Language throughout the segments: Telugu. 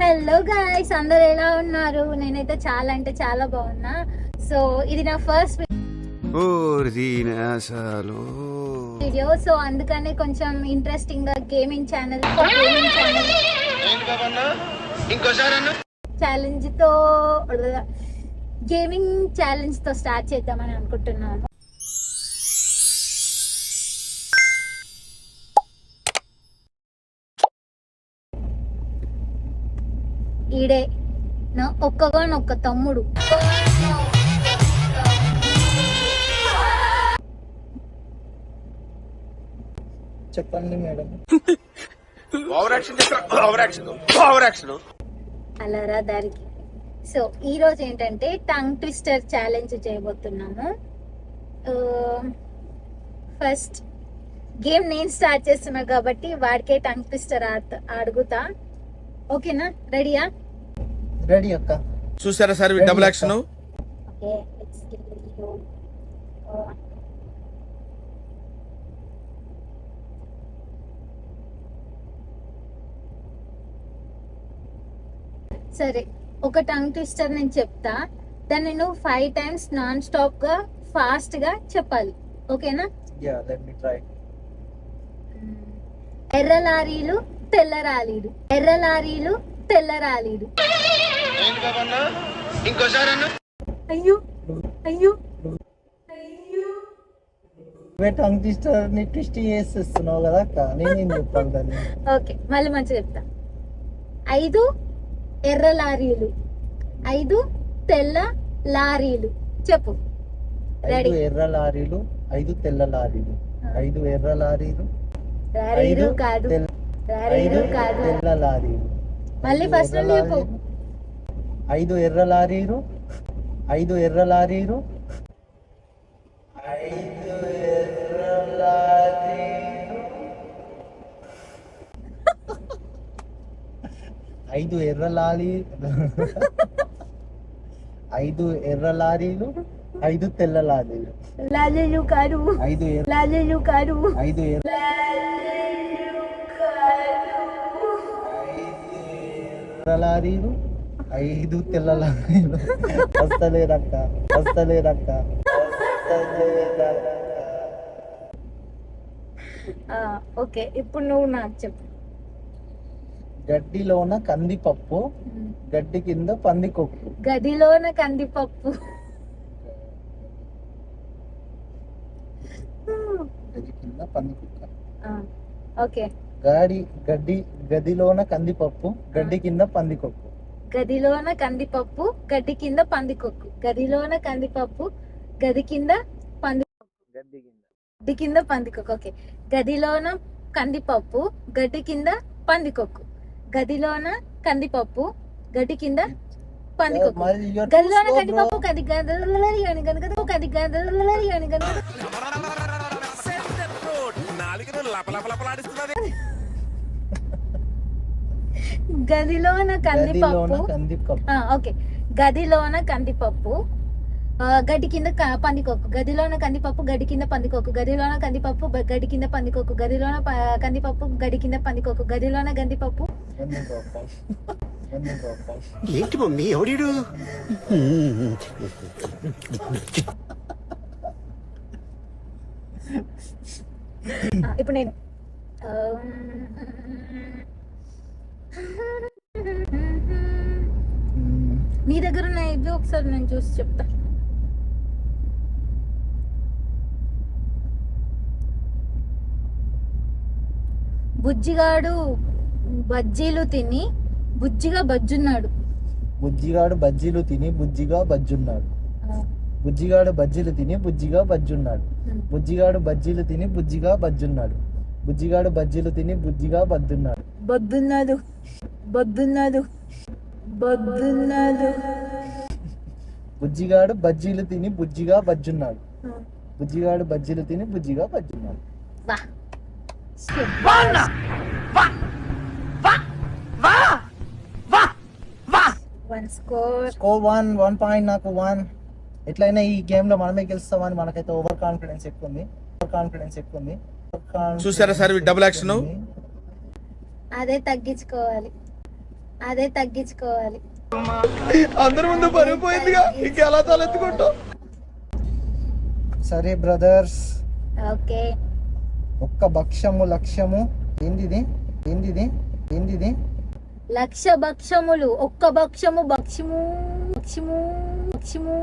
హలో గాయ్స్ అందరు ఎలా ఉన్నారు? నేనైతే చాలా అంటే చాలా బాగున్నా. సో ఇది నా ఫస్ట్ వీడియో సో అందుకనే కొంచెం ఇంట్రెస్టింగ్గా గేమింగ్ ఛానల్ గేమింగ్ ఛానల్ ఛాలెంజ్తో గేమింగ్ ఛాలెంజ్తో స్టార్ట్ చేద్దామని అనుకుంటున్నాను. ఈడే. నా ఒక్కగానొక్క తమ్ముడు. చెప్పండి మేడం. అలారా దారికి. సో ఈ రోజు ఏంటంటే టంగ్ ట్విస్టర్ ఛాలెంజ్ చేయబోతున్నాము. ఫస్ట్ గేమ్ నేను స్టార్ట్ చేస్తున్నా కాబట్టి వాడికే టంగ్ ట్విస్టర్ అడుగుతా ఓకేనా రెడీయా రెడీ అక్క. చూసారా సార్ డబుల్ యాక్షన్. సరే ఒక టంగ్ ట్విస్టర్ నేను చెప్తా. దాన్ని నువ్వు ఫైవ్ టైమ్స్ నాన్ స్టాప్గా ఫాస్ట్గా చెప్పాలి. ఓకేనా? యా లెట్ మీ ట్రై ఎర్ర లారీలు తెల్ల లారీలు ఎర్ర లారీలు తెల్ల లారీలు అయ్యో అయ్యో అయ్యో. నువ్వే టంగ్ ట్విస్టర్ని ట్విస్ట్ చేసేస్తున్నావు కదా అక్క. నేనేం చెప్పాలి దాన్ని? ఓకే మళ్ళీ మంచిగా చెప్తా. ఐదు ఎర్ర లారీలు. ఐదు తెల్ల లారీలు. చెప్పు. రెడీ ఐదు ఎర్ర లారీలు ఐదు తెల్ల లారీలు. ఐదు ఎర్ర లారీలు లారీలు కాదు. తెల్ల- లారీలు ఐదు కాదు. తెల్ల లారీలు. మళ్ళీ ఫస్ట్ నుండి చెప్పు. ఐదు ఎర్ర లారీలు ఐదు ఎర్ర లారీలు. ఐదు ఎర్ర లారీలు ఐదు ఎర్ర లారీ ఐదు ఎర్ర లారీలు ఐదు తెల్ల లారీలు. లారీలు కాదు ఐదు లారీలు కాదు ఐదు ఎర్ర. ఎర్ర లారీలు ఐదు తెల్ల వస్తలేదక్క వస్తలేదక్క ఓకే ఇప్పుడు నువ్వు నాకు చెప్పు. గడ్డిలోన కందిపప్పు గడ్డి కింద పందికొక్కు. గదిలోన కందిపప్పు. కింద పందికొక్క. ఓకే. గాడి గడ్డి గదిలోన కందిపప్పు గడ్డి కింద పందికొక్కు. గదిలోన కందిపప్పు గడ్డి కింద పందికొక్కు. గదిలోన కందిపప్పు గది కింద పంది గడ్డి కింద. గడ్డి కింద పందికొక్కు ఓకే. గదిలోన కందిపప్పు గడ్డి కింద పందికొక్కు. గదిలోన కందిపప్పు గడ్డి కింద పందికొక్కు. గదిలోన. కందిపప్పు గది గదలరి అని గనుక గది గదిలోన గదిలోన కందిపప్పు. ఆ, ఓకే. గదిలోన కందిపప్పు. గడ్డి కింద పందికొక్కు. గదిలోన కందిపప్పు గడ్డి కింద పందికొక్కు. గదిలోన కందిపప్పు గడ్డి కింద పందికొక్కు. గదిలోన కందిపప్పు గడ్డి కింద పందికొక్కు. గదిలోన కందిపప్పు. ఏంటి మమ్మీ? ఎవడీడు? ఇప్పుడు నేను నీ దగ్గర ఉన్న ఇవి ఒకసారి నేను చూసి చెప్తా. బుజ్జిగాడు బజ్జీలు తిని బుజ్జిగా బజ్జున్నాడు. బుజ్జిగాడు బజ్జీలు తిని బుజ్జిగా బజ్జున్నాడు. బుజ్జిగాడు బజ్జీలు తిని బుజ్జిగా బజ్జున్నాడు. బుజ్జిగాడు బజ్జీలు తిని బుజ్జిగా బజ్జున్నాడు. బుజ్జిగాడు బజ్జీలు తిని బుజ్జిగా బజ్జున్నాడు బొద్దున్నాడు. బొద్దున్నాడు. బొద్దున్నాడు బుజ్జిగాడు బజ్జీలు తిని బుజ్జిగా బజ్జున్నాడు. బుజ్జిగాడు బజ్జీలు తిని బుజ్జిగా బజ్జున్నాడు. వా. One score one one point నాకు వన్ ఎట్లయినా ఈ గేమ్లో మనమే గెలుస్తామని మనకైతే ఓవర్ కాన్ఫిడెన్స్ ఎక్కువ ఉంది ఓవర్ కాన్ఫిడెన్స్ ఎక్కువ ఉంది చూసారా సార్ double action? అదే తగ్గించుకోవాలి. అదే తగ్గించుకోవాలి. అందరి ముందు పరిగిపోయిందిగా ఇంకెలా తలెత్తుకుంటావు? సరే బ్రదర్స్. ఓకే. ఒక్క భక్ష్యము లక్ష్యము. ఏందిది ఏందిది ఏందిది లక్ష భక్షములు. ఒక్క భక్షము భక్ష్యము భక్ష్యము భక్ష్యము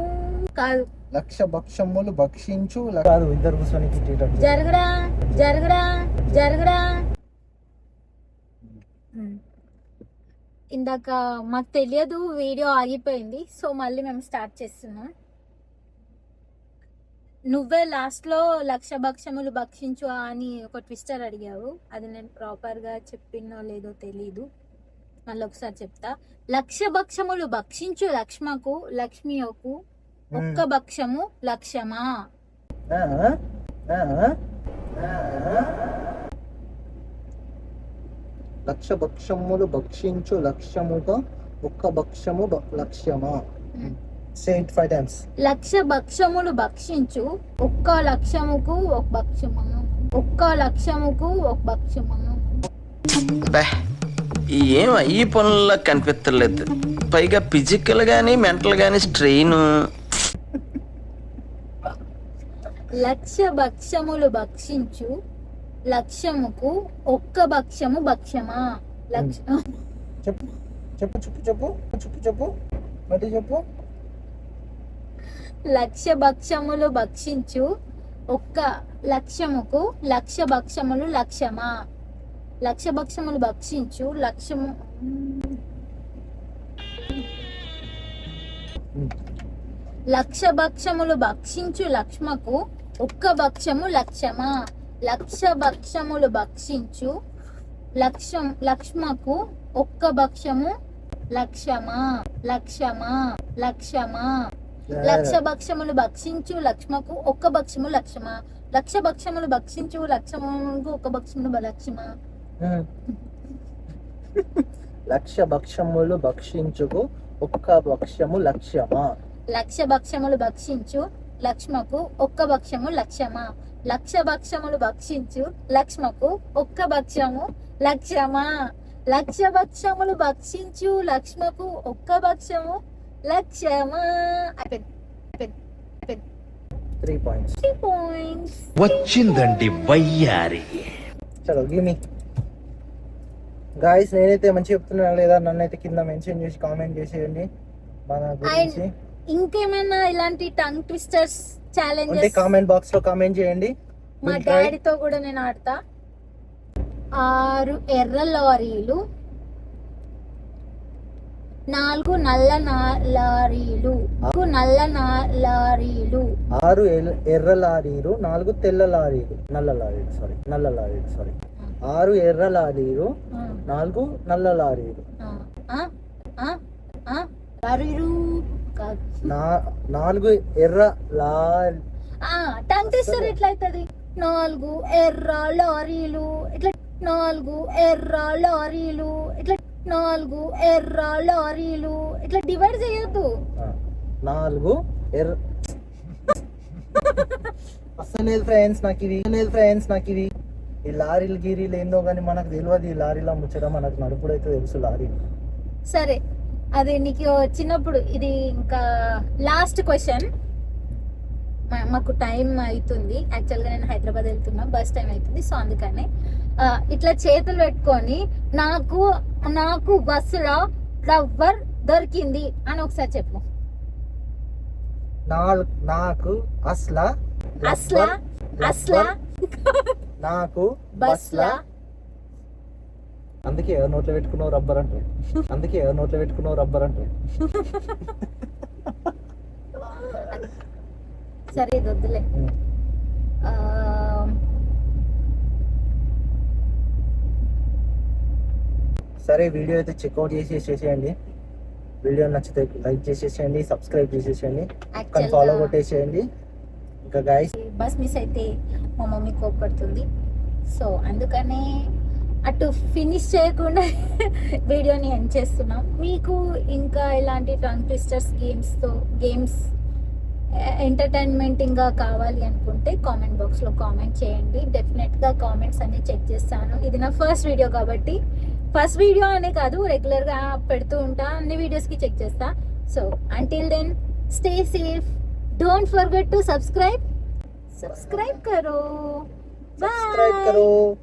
కాదు. లక్ష భక్ష్యములు భక్షించు కాదు ఇద్దరు కూర్చొని తిట్టేటట్టు. జరగరా జరగరా. ఇందాక మాకు తెలియదు వీడియో ఆగిపోయింది సో మళ్ళీ మేము స్టార్ట్ చేస్తున్నాం నువ్వే లాస్ట్లో లక్ష భక్షములు భక్షించు అని ఒక ట్విస్టర్ అడిగావు అది నేను ప్రాపర్గా చెప్పినో లేదో తెలీదు మళ్ళీ ఒకసారి చెప్తా లక్ష భక్షములు భక్షించు లక్ష్మకు లక్ష్మియకు ఒక్క భక్షము ఆ. లక్ష భక్ష్యములు భక్షించు లక్ష్యముతో ఒక్క భక్ష్యము లక్ష్యమా? సే ఇట్ ఫైవ్ టైమ్స్ లక్ష భక్షములు భక్షించు ఒక్క లక్ష్యముకు ఒక భక్షమా? ఒక్క లక్ష్యముకు ఒక భక్షమా? ఏం ఈ పనుల్లో కనిపించలేదు పైగా ఫిజికల్ గానీ మెంటల్ గానీ స్ట్రెయిన్ లక్ష భక్షములు భక్షించు లక్ష్యముకు ఒక్క భక్షము భక్షమా లక్ష చెప్పు చెప్పు చెప్పు చెప్పు చెప్పు చెప్పు. మళ్ళీ చెప్పు. లక్ష భక్షములు భక్షించు ఒక్క లక్ష్యముకు లక్ష భక్షములు లక్ష్యమా? లక్ష భక్షములు భక్షించు లక్ష్యము. లక్ష భక్షములు భక్షించు లక్ష్మకు ఒక్క భక్షము లక్ష్యమా? లక్ష భక్షములు భక్షించు. లక్ష్యం లక్ష్మకు ఒక్క భక్షము లక్ష్యమా లక్ష్యమా లక్ష్యమా లక్ష భక్షములు భక్షించు లక్ష్మకు ఒక్క భక్షము లక్ష్యమా లక్ష భక్షములు భక్షించు లక్ష్మకు ఒక్క భక్షములు లక్ష్యమా ఉమ్. లక్ష భక్ష్యములు భక్షించుకు ఒక్క భక్ష్యము లక్ష్యమా లక్ష భక్షములు భక్షించు లక్ష్మకు ఒక్క భక్షము లక్ష్యమా? లక్ష భక్షములు భక్షించు లక్ష్మకు ఒక్క భక్షము లక్ష్యమా? లక్ష భక్షములు భక్షించు లక్ష్మకు ఒక్క భక్షము లక్ష్యమా? త్రీ పాయింట్స్ పాయింట్స్ వచ్చిందండి వయ్యారి. చలో గివ్ మీ గాయస్ నేనైతే మంచి చెప్తున్నా లేదా? నన్నైతే కింద మెన్షన్ చేసి కామెంట్ చేసేయండి. మన గురించి. ఇంకేమైనా ఇలాంటి టంగ్ ట్విస్టర్స్ ఉంటే ఛాలెంజెస్ కామెంట్ బాక్స్లో కామెంట్ చేయండి. మా We'll try. డాడీతో కూడా నేను ఆడతా. ఆరు ఎర్ర లారీలు. నాలుగు నల్ల నా- లారీలు. నాలుగు నల్ల నా- లారీలు. ఆరు ఎల్- ఎర్ర లారీలు నాలుగు తెల్ల లారీలు. నల్ల లారీలు సారీ నల్ల లారీలు సారీ ఆరు ఎర్ర లారీలు ఆ, నాలుగు నల్ల లారీలు. ఆ, ఆ, ఆ, ఆ, లారీలు. నాలుగు ఎర్ర లా ఆ, టంగ్ ట్విస్టర్ ఎట్లయితది? నాలుగు ఎర్ర లారీలు ఇట్లా నాలుగు ఎర్ర లారీలు ఇట్లా నాలుగు ఎర్ర లారీలు ఇట్లా డివైడ్ చేయొద్దు. నాలుగు ఎర్ర. అసలేదు ఫ్రెండ్స్ నాకు ఇది లేదు ఫ్రెండ్స్ నాకు ఇది. ఈ లారీలు గీరీలు ఏందో కానీ మనకు తెలియదు ఈ లారీలో ముచ్చడం మనకు నడుపుడైతే తెలుసు లారీ. సరే అది నీకు చిన్నప్పుడు ఇది ఇంకా లాస్ట్ క్వశ్చన్ మాకు టైం అవుతుంది యాక్చువల్గా నేను హైదరాబాద్ వెళ్తున్నా. బస్ టైం అవుతుంది సో అందుకని ఇట్లా చేతులు పెట్టుకొని నాకు నాకు బస్సులో రవ్వర్ దొరికింది అని ఒకసారి చెప్పు. నాకు అస్లా అస్లా అస్లా. నాకు బస్లా అందుకే నోట్లో పెట్టుకున్నావు రబ్బర్ అంటే. అందుకే నోట్లో పెట్టుకున్నావు రబ్బర్ అంటే. సరే ఇది వద్దులే. సరే వీడియో అయితే చెక్అవుట్ చేసేసేయండి వీడియో నచ్చితే లైక్ చేసేసేయండి సబ్స్క్రైబ్ చేసేసేయండి. కానీ ఫాలో కొట్టేసేయండి. ఇంకా గాయస్ బస్ మిస్ అయితే మా మమ్మీ కోపడుతుంది. సో అందుకనే అటు ఫినిష్ చేయకుండా వీడియోని ఎండ్ చేస్తున్నాం. మీకు ఇంకా ఇలాంటి టంగ్ ట్విస్టర్స్ గేమ్స్తో గేమ్స్ ఎంటర్టైన్మెంటింగ్గా కావాలి అనుకుంటే కామెంట్ బాక్స్లో కామెంట్ చేయండి. డెఫినెట్గా కామెంట్స్ అన్ని చెక్ చేస్తాను. ఇది నా ఫస్ట్ వీడియో కాబట్టి ఫస్ట్ వీడియో అనే కాదు రెగ్యులర్గా పెడుతూ ఉంటా. అన్ని వీడియోస్కి చెక్ చేస్తా. So until then stay safe don't forget to subscribe subscribe కరో. బాయ్